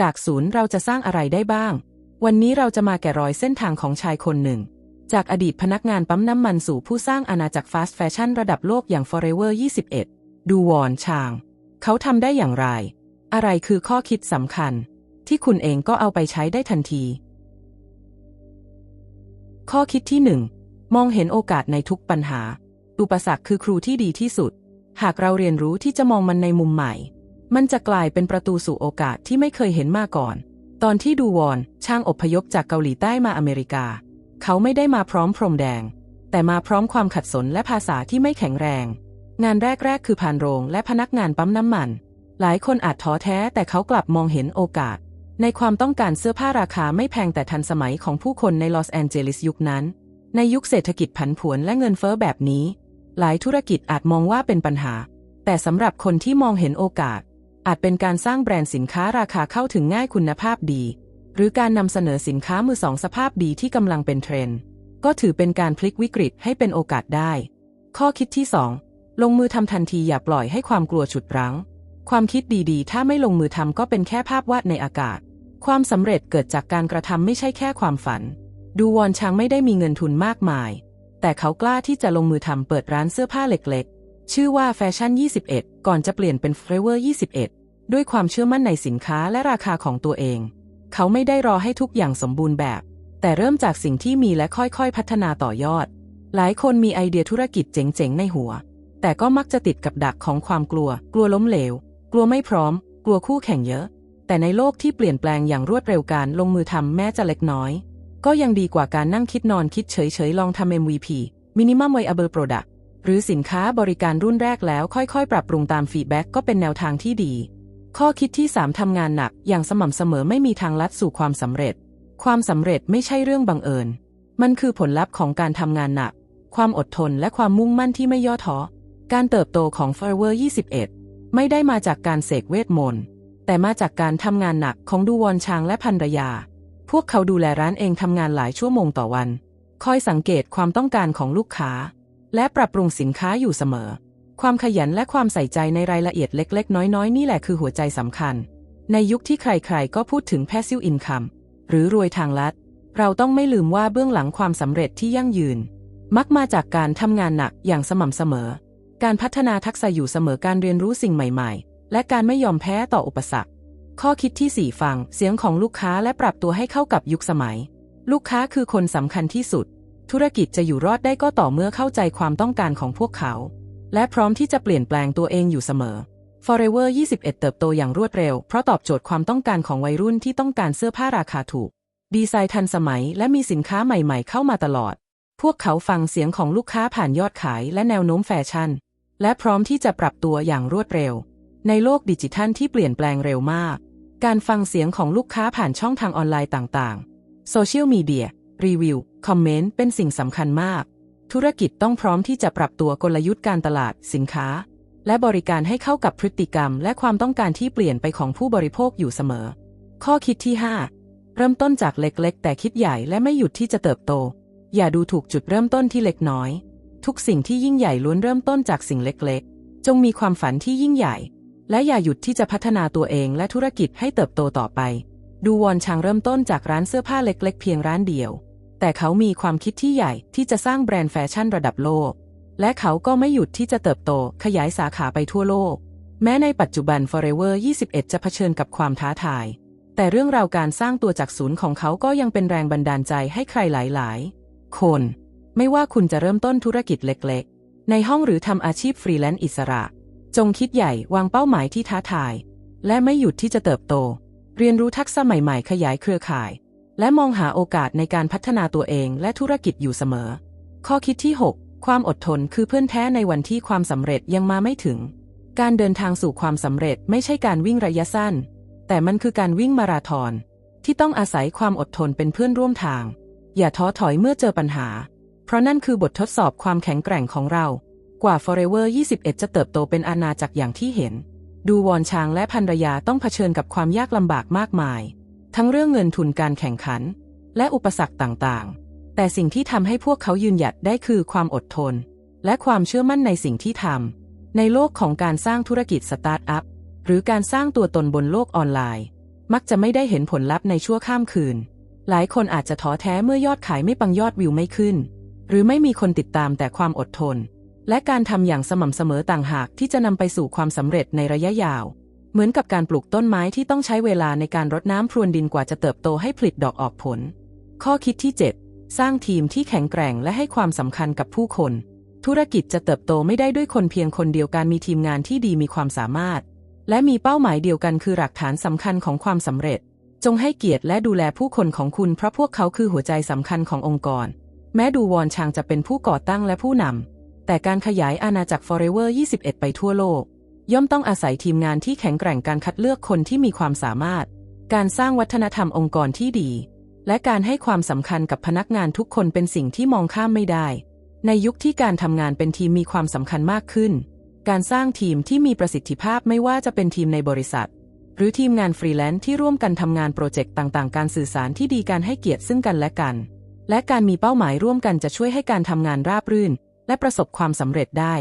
จากศูนย์เราจะสร้างอะไรได้บ้าง วันนี้เราจะมาแกะรอยเส้นทางของชายคนหนึ่ง จากอดีตพนักงานปั๊มน้ำมันสู่ผู้สร้างอาณาจักรฟาสต์แฟชั่นระดับโลกอย่าง Forever 21 ดูวอนชาง เขาทำได้อย่างไร อะไรคือข้อคิดสำคัญ ที่คุณเองก็เอาไปใช้ได้ทันที ข้อคิดที่หนึ่งมองเห็นโอกาสในทุกปัญหา อุปสรรคคือครูที่ดีที่สุด หากเราเรียนรู้ที่จะมองมันในมุมใหม่ มันจะกลายเป็นประตูสู่โอกาสที่ไม่เคยเห็นมาก่อน ตอนที่ดูวอนช่างอพยพจากเกาหลีใต้มาอเมริกา เขาไม่ได้มาพร้อมพรมแดง แต่มาพร้อมความขัดสนและภาษาที่ไม่แข็งแรง งานแรกๆ คือผ่านโรงและพนักงานปั๊มน้ำมัน หลายคนอาจท้อแท้แต่เขากลับมองเห็นโอกาส ในความต้องการเสื้อผ้าราคาไม่แพงแต่ทันสมัยของผู้คนในลอสแอนเจลิสยุคนั้น ในยุคเศรษฐกิจผันผวนและเงินเฟ้อแบบนี้ หลายธุรกิจอาจมองว่าเป็นปัญหา แต่สำหรับคนที่มองเห็นโอกาส อาจเป็นการสร้างแบรนด์สินค้าราคาเข้าถึงง่ายคุณภาพดี หรือการนำเสนอสินค้ามือสองสภาพดีที่กำลังเป็นเทรนด์ ก็ถือเป็นการพลิกวิกฤตให้เป็นโอกาสได้ ข้อคิดที่ 2 ลงมือทำทันทีอย่าปล่อยให้ความกลัวฉุดรั้ง ความคิดดีๆ ถ้าไม่ลงมือทำก็เป็นแค่ภาพวาดในอากาศ ความสำเร็จเกิดจากการกระทำไม่ใช่แค่ความฝัน ดูวอนช้างไม่ได้มีเงินทุนมากมาย แต่เขากล้าที่จะลงมือทำเปิดร้านเสื้อผ้าเล็กๆ ชื่อว่าแฟชั่น 21 ก่อนจะเปลี่ยนเป็นเฟเวอร์ 21 ด้วยความเชื่อมั่นในสินค้าและราคาของตัวเอง เขาไม่ได้รอให้ทุกอย่างสมบูรณ์แบบ แต่เริ่มจากสิ่งที่มีและค่อยๆ พัฒนาต่อยอด หลายคนมีไอเดียธุรกิจเจ๋งๆ ในหัว แต่ก็มักจะติดกับดักของความกลัว กลัวล้มเหลว กลัวไม่พร้อม กลัวคู่แข่งเยอะ แต่ในโลกที่เปลี่ยนแปลงอย่างรวดเร็วการลงมือทำแม้จะเล็กน้อย ก็ยังดีกว่าการนั่งคิดนอนคิดเฉยๆลองทำ MVP Minimum Viable Product หรือสินค้าบริการรุ่นแรกแล้วค่อยๆ ปรับปรุงตามฟีดแบ็กก็เป็นแนวทางที่ดี ข้อคิดที่ 3ทำงานหนักอย่างสม่ำเสมอไม่มีทางลัดสู่ความสำเร็จ ความสำเร็จไม่ใช่เรื่องบังเอิญ มันคือผลลัพธ์ของการทำงานหนัก ความอดทนและความมุ่งมั่นที่ไม่ย่อท้อ การเติบโตของ Forever 21 ไม่ได้มาจากการเสกเวทมนต์แต่มาจากการทำงานหนักของดูวอนชางและภรรยา พวกเขาดูแลร้านเองทำงานหลายชั่วโมงต่อวัน คอยสังเกตความต้องการของลูกค้า และปรับปรุงสินค้าอยู่เสมอ ความขยันและความใส่ใจในรายละเอียดเล็ก ๆ น้อย ๆ นี่แหละคือหัวใจสำคัญ ในยุคที่ใครๆ ก็พูดถึง passive income หรือรวยทางลัด เราต้องไม่ลืมว่าเบื้องหลังความสำเร็จที่ยั่งยืน มักมาจากการทำงานหนักอย่างสม่ำเสมอ การพัฒนาทักษะอยู่เสมอการเรียนรู้สิ่งใหม่ ๆ และการไม่ยอมแพ้ต่ออุปสรรค ข้อคิดที่ 4 ฟังเสียงของลูกค้าและปรับตัวให้เข้ากับยุคสมัย ลูกค้าคือคนสำคัญที่สุด ธุรกิจจะอยู่รอดได้ก็ต่อเมื่อเข้าใจความต้องการของพวกเขา และพร้อมที่จะเปลี่ยนแปลงตัวเองอยู่เสมอ Forever 21 เติบโตอย่างรวดเร็ว เพราะตอบโจทย์ความต้องการของวัยรุ่นที่ต้องการเสื้อผ้าราคาถูก ดีไซน์ทันสมัยและมีสินค้าใหม่ๆเข้ามาตลอด พวกเขาฟังเสียงของลูกค้าผ่านยอดขายและแนวโน้มแฟชั่น และพร้อมที่จะปรับตัวอย่างรวดเร็ว ในโลกดิจิทัลที่เปลี่ยนแปลงเร็วมาก การฟังเสียงของลูกค้าผ่านช่องทางออนไลน์ต่างๆ โซเชียลมีเดีย รีวิว คอมเมนต์เป็นสิ่งสำคัญมาก ธุรกิจต้องพร้อมที่จะปรับตัวกลยุทธ์การตลาดสินค้า และบริการให้เข้ากับพฤติกรรม และความต้องการที่เปลี่ยนไปของผู้บริโภคอยู่เสมอ ข้อคิดที่ 5 เริ่มต้นจากเล็กๆ แต่คิดใหญ่และไม่หยุดที่จะเติบโต อย่าดูถูกจุดเริ่มต้นที่เล็กน้อย ทุกสิ่งที่ยิ่งใหญ่ล้วนเริ่มต้นจากสิ่งเล็กๆ จงมีความฝันที่ยิ่งใหญ่ และอย่าหยุดที่จะพัฒนาตัวเองและธุรกิจให้เติบโตต่อไป ดูวอนชางเริ่มต้นจากร้านเสื้อผ้าเล็ก ๆ เพียงร้านเดียว แต่เขามีความคิดที่ใหญ่ที่จะสร้างแบรนด์แฟชั่นระดับโลก และเขาก็ไม่หยุดที่จะเติบโตขยายสาขาไปทั่วโลก แม้ในปัจจุบัน Forever 21 จะเผชิญกับความท้าทาย แต่เรื่องราวการสร้างตัวจากศูนย์ของเขาก็ยังเป็นแรงบันดาลใจให้ใครหลายๆ คน ไม่ว่าคุณจะเริ่มต้นธุรกิจเล็กๆ ในห้องหรือทำอาชีพฟรีแลนซ์อิสระ จงคิดใหญ่วางเป้าหมายที่ท้าทาย และไม่หยุดที่จะเติบโต เรียนรู้ทักษะใหม่ๆ ขยายเครือข่าย และมองหาโอกาสในการพัฒนาตัวเองและธุรกิจอยู่เสมอ ข้อคิดที่ 6 ความอดทนคือเพื่อนแท้ในวันที่ความสำเร็จยังมาไม่ถึง การเดินทางสู่ความสำเร็จไม่ใช่การวิ่งระยะสั้น แต่มันคือการวิ่งมาราธอนที่ต้องอาศัยความอดทนเป็นเพื่อนร่วมทาง อย่าท้อถอยเมื่อเจอปัญหา เพราะนั่นคือบททดสอบความแข็งแกร่งของเรา กว่า Forever 21 จะเติบโตเป็นอาณาจักรอย่างที่เห็น ดูวอนชางและภรรยาต้องเผชิญกับความยากลำบากมากมาย ทั้งเรื่องเงินทุนการแข่งขัน และอุปสรรคต่างๆ แต่สิ่งที่ทำให้พวกเขายืนหยัดได้คือความอดทน และความเชื่อมั่นในสิ่งที่ทำ ในโลกของการสร้างธุรกิจสตาร์ทอัพ หรือการสร้างตัวตนบนโลกออนไลน์ มักจะไม่ได้เห็นผลลัพธ์ในชั่วข้ามคืน หลายคนอาจจะท้อแท้เมื่อยอดขายไม่ปังยอดวิวไม่ขึ้น หรือไม่มีคนติดตามแต่ความอดทน และการทำอย่างสม่ำเสมอต่างหากที่จะนำไปสู่ความสำเร็จในระยะยาว เหมือนกับการปลูกต้นไม้ที่ต้องใช้เวลาในการรดน้ำพรวนดินกว่าจะเติบโตให้ผลิตดอกออกผล ข้อคิดที่ 7 สร้างทีมที่แข็งแกร่งและให้ความสำคัญกับผู้คน ธุรกิจจะเติบโตไม่ได้ด้วยคนเพียงคนเดียวการมีทีมงานที่ดีมีความสามารถ และมีเป้าหมายเดียวกันคือหลักฐานสำคัญของความสำเร็จ จงให้เกียรติและดูแลผู้คนของคุณเพราะพวกเขาคือหัวใจสำคัญขององค์กร แม้ดูวอนชางจะเป็นผู้ก่อตั้งและผู้นำแต่การขยายอาณาจักร Forever 21 ไปทั่วโลก ย่อมต้องอาศัยทีมงานที่แข็งแกร่งการคัดเลือกคนที่มีความสามารถ การสร้างวัฒนธรรมองค์กรที่ดี และการให้ความสำคัญกับพนักงานทุกคนเป็นสิ่งที่มองข้ามไม่ได้ ในยุคที่การทำงานเป็นทีมมีความสำคัญมากขึ้น การสร้างทีมที่มีประสิทธิภาพไม่ว่าจะเป็นทีมในบริษัท หรือทีมงานฟรีแลนซ์ที่ร่วมกันทำงานโปรเจกต์ต่างๆ การสื่อสารที่ดีการให้เกียรติซึ่งกันและกัน และการมีเป้าหมายร่วมกันจะช่วยให้การทำงานราบรื่น และประสบความสำเร็จได้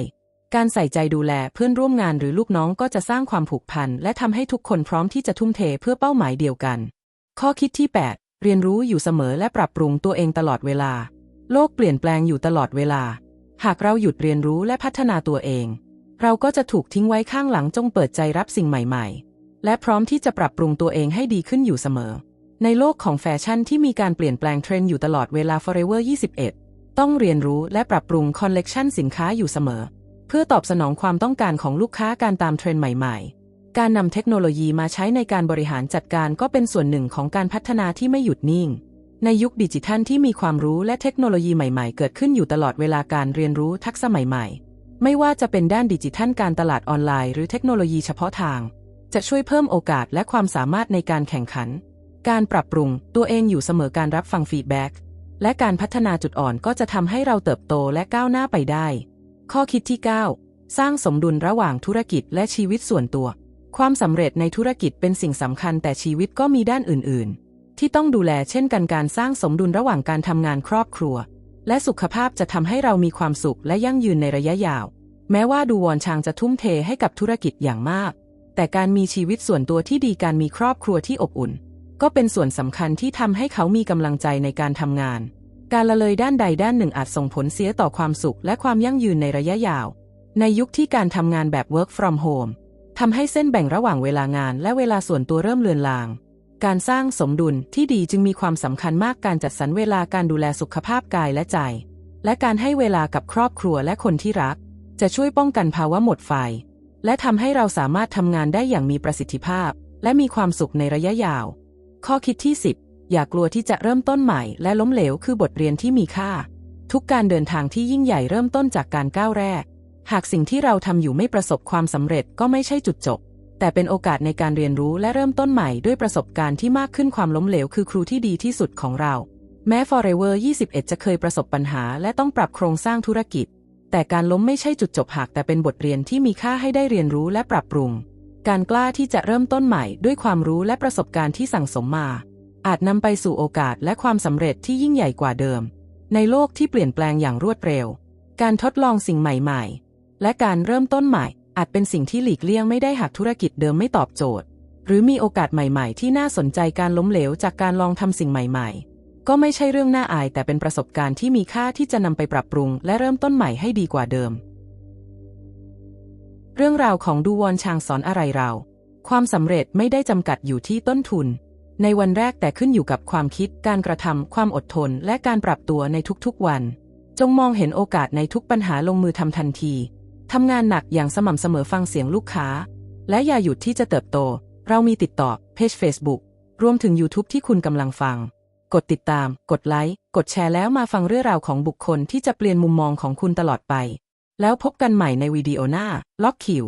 การใส่ใจดูแลเพื่อนร่วมงานหรือลูกน้องก็จะสร้างความผูกพันและทำให้ทุกคนพร้อมที่จะทุ่มเทเพื่อเป้าหมายเดียวกัน ข้อคิดที่ 8 เรียนรู้อยู่เสมอและปรับปรุงตัวเองตลอดเวลา โลกเปลี่ยนแปลงอยู่ตลอดเวลา หากเราหยุดเรียนรู้และพัฒนาตัวเอง เราก็จะถูกทิ้งไว้ข้างหลังจงเปิดใจรับสิ่งใหม่ๆ และพร้อมที่จะปรับปรุงตัวเองให้ดีขึ้นอยู่เสมอ ในโลกของแฟชั่นที่มีการเปลี่ยนแปลงเทรนด์อยู่ตลอดเวลา Forever 21 ต้องเรียนรู้และปรับปรุงคอลเลกชันสินค้าอยู่เสมอ เพื่อตอบสนองความต้องการของลูกค้าการตามเทรนด์ใหม่ ๆ การนำเทคโนโลยีมาใช้ในการบริหารจัดการก็เป็นส่วนหนึ่งของการพัฒนาที่ไม่หยุดนิ่ง ในยุคดิจิทัลที่มีความรู้และเทคโนโลยีใหม่ๆ เกิดขึ้นอยู่ตลอดเวลาการเรียนรู้ทักษะใหม่ๆ ไม่ว่าจะเป็นด้านดิจิทัลการตลาดออนไลน์หรือเทคโนโลยีเฉพาะทาง จะช่วยเพิ่มโอกาสและความสามารถในการแข่งขัน การปรับปรุงตัวเองอยู่เสมอการรับฟังฟีดแบ็กและการพัฒนาจุดอ่อนก็จะทำให้เราเติบโตและก้าวหน้าไปได้ ข้อคิดที่ 9 สร้างสมดุลระหว่างธุรกิจและชีวิตส่วนตัว ความสำเร็จในธุรกิจเป็นสิ่งสำคัญแต่ชีวิตก็มีด้านอื่น ๆ ที่ต้องดูแลเช่นกันการสร้างสมดุลระหว่างการทำงานครอบครัว และสุขภาพจะทำให้เรามีความสุขและยั่งยืนในระยะยาว แม้ว่าดูวอนชางจะทุ่มเทให้กับธุรกิจอย่างมาก แต่การมีชีวิตส่วนตัวที่ดีการมีครอบครัวที่อบอุ่น ก็เป็นส่วนสำคัญที่ทำให้เขามีกำลังใจในการทำงาน การละเลยด้านใดด้านหนึ่งอาจส่งผลเสียต่อความสุขและความยั่งยืนในระยะยาว ในยุคที่การทำงานแบบ work from home ทำให้เส้นแบ่งระหว่างเวลางานและเวลาส่วนตัวเริ่มเลือนลาง การสร้างสมดุลที่ดีจึงมีความสำคัญมากการจัดสรรเวลาการดูแลสุขภาพกายและใจ และการให้เวลากับครอบครัวและคนที่รัก จะช่วยป้องกันภาวะหมดไฟ และทำให้เราสามารถทำงานได้อย่างมีประสิทธิภาพ และมีความสุขในระยะยาว ข้อคิดที่ 10 อย่ากลัวที่จะเริ่มต้นใหม่และล้มเหลวคือบทเรียนที่มีค่า ทุกการเดินทางที่ยิ่งใหญ่เริ่มต้นจากการก้าวแรก หากสิ่งที่เราทำอยู่ไม่ประสบความสำเร็จก็ไม่ใช่จุดจบ แต่เป็นโอกาสในการเรียนรู้และเริ่มต้นใหม่ด้วยประสบการณ์ที่มากขึ้นความล้มเหลวคือครูที่ดีที่สุดของเรา แม้ Forever 21 จะเคยประสบปัญหาและต้องปรับโครงสร้างธุรกิจ แต่การล้มไม่ใช่จุดจบหากแต่เป็นบทเรียนที่มีค่าให้ได้เรียนรู้และปรับปรุง การกล้าที่จะเริ่มต้นใหม่ด้วยความรู้และประสบการณ์ที่สั่งสมมา อาจนำไปสู่โอกาสและความสำเร็จที่ยิ่งใหญ่กว่าเดิม ในโลกที่เปลี่ยนแปลงอย่างรวดเร็ว การทดลองสิ่งใหม่ๆ และการเริ่มต้นใหม่ อาจเป็นสิ่งที่หลีกเลี่ยงไม่ได้หากธุรกิจเดิมไม่ตอบโจทย์ หรือมีโอกาสใหม่ๆ ที่น่าสนใจการล้มเหลวจากการลองทำสิ่งใหม่ ๆ ก็ไม่ใช่เรื่องน่าอาย แต่เป็นประสบการณ์ที่มีค่าที่จะนำไปปรับปรุง และเริ่มต้นใหม่ให้ดีกว่าเดิม เรื่องราวของดูวอนชางสอนอะไรเรา ความสำเร็จไม่ได้จำกัดอยู่ที่ต้นทุน ในวันแรกแต่ขึ้นอยู่กับความคิด การกระทำ ความอดทน และการปรับตัวในทุกๆวัน จงมองเห็นโอกาสในทุกปัญหาลงมือทำทันทีทำงานหนักอย่างสม่ำเสมอฟังเสียงลูกค้า และอย่าหยุดที่จะเติบโต เรามีติดต่อเพจ Facebook รวมถึง YouTube ที่คุณกำลังฟัง กดติดตาม กดไลค์ กดแชร์แล้วมาฟังเรื่องราวของบุคคลที่จะเปลี่ยนมุมมองของคุณตลอดไป แล้วพบกันใหม่ในวิดีโอหน้า ล็อกคิว